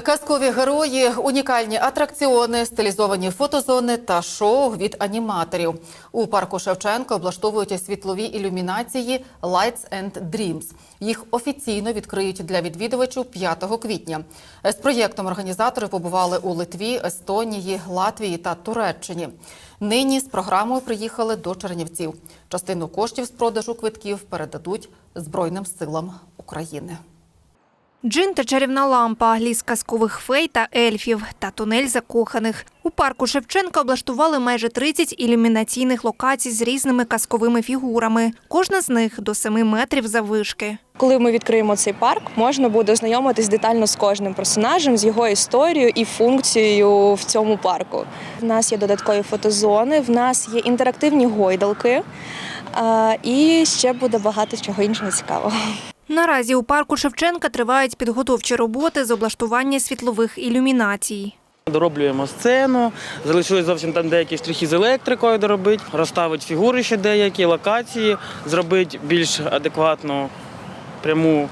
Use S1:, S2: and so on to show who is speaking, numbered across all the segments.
S1: Казкові герої, унікальні атракціони, стилізовані фотозони та шоу від аніматорів. У парку Шевченка облаштовують світлові ілюмінації Lights and Dreams. Їх офіційно відкриють для відвідувачів 5 квітня. З проєктом організатори побували у Литві, Естонії, Латвії та Туреччині. Нині з програмою приїхали до Чернівців. Частину коштів з продажу квитків передадуть Збройним силам України.
S2: Джин та чарівна лампа, ліс казкових фей та ельфів та тунель закоханих. У парку Шевченка облаштували майже 30 ілюмінаційних локацій з різними казковими фігурами. Кожна з них до 7 метрів заввишки.
S3: Коли ми відкриємо цей парк, можна буде ознайомитись детально з кожним персонажем, з його історією і функцією в цьому парку. В нас є додаткові фотозони, в нас є інтерактивні гойдалки, і ще буде багато чого іншого цікавого.
S2: Наразі у парку Шевченка тривають підготовчі роботи з облаштування світлових ілюмінацій.
S4: Дороблюємо сцену, залишилось зовсім там деякі штрихи з електрикою доробити, розставити фігури ще деякі, локації, зробити більш адекватну пряму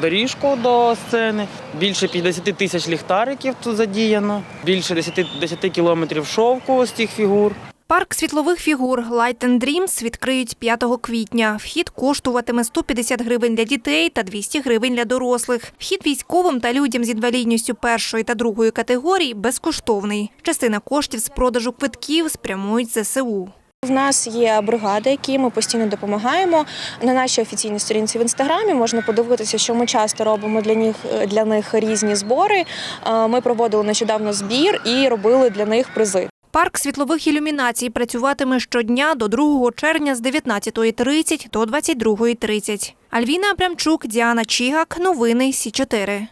S4: доріжку до сцени. Більше 50 тисяч ліхтариків тут задіяно, більше 10, 10 кілометрів шовку з цих фігур.
S2: Парк світлових фігур Light and Dreams відкриють 5 квітня. Вхід коштуватиме 150 гривень для дітей та 200 гривень для дорослих. Вхід військовим та людям з інвалідністю першої та другої категорії безкоштовний. Частина коштів з продажу квитків спрямують ЗСУ.
S3: В нас є бригади, які ми постійно допомагаємо. На нашій офіційній сторінці в інстаграмі можна подивитися, що ми часто робимо для них для них різні збори. Е, Ми проводили нещодавно збір і робили для них призи.
S2: Парк світлових ілюмінацій працюватиме щодня до 2 червня з 19.30 до 22.30. Альвіна Абрамчук, Діана Чігак. Новини Сі 4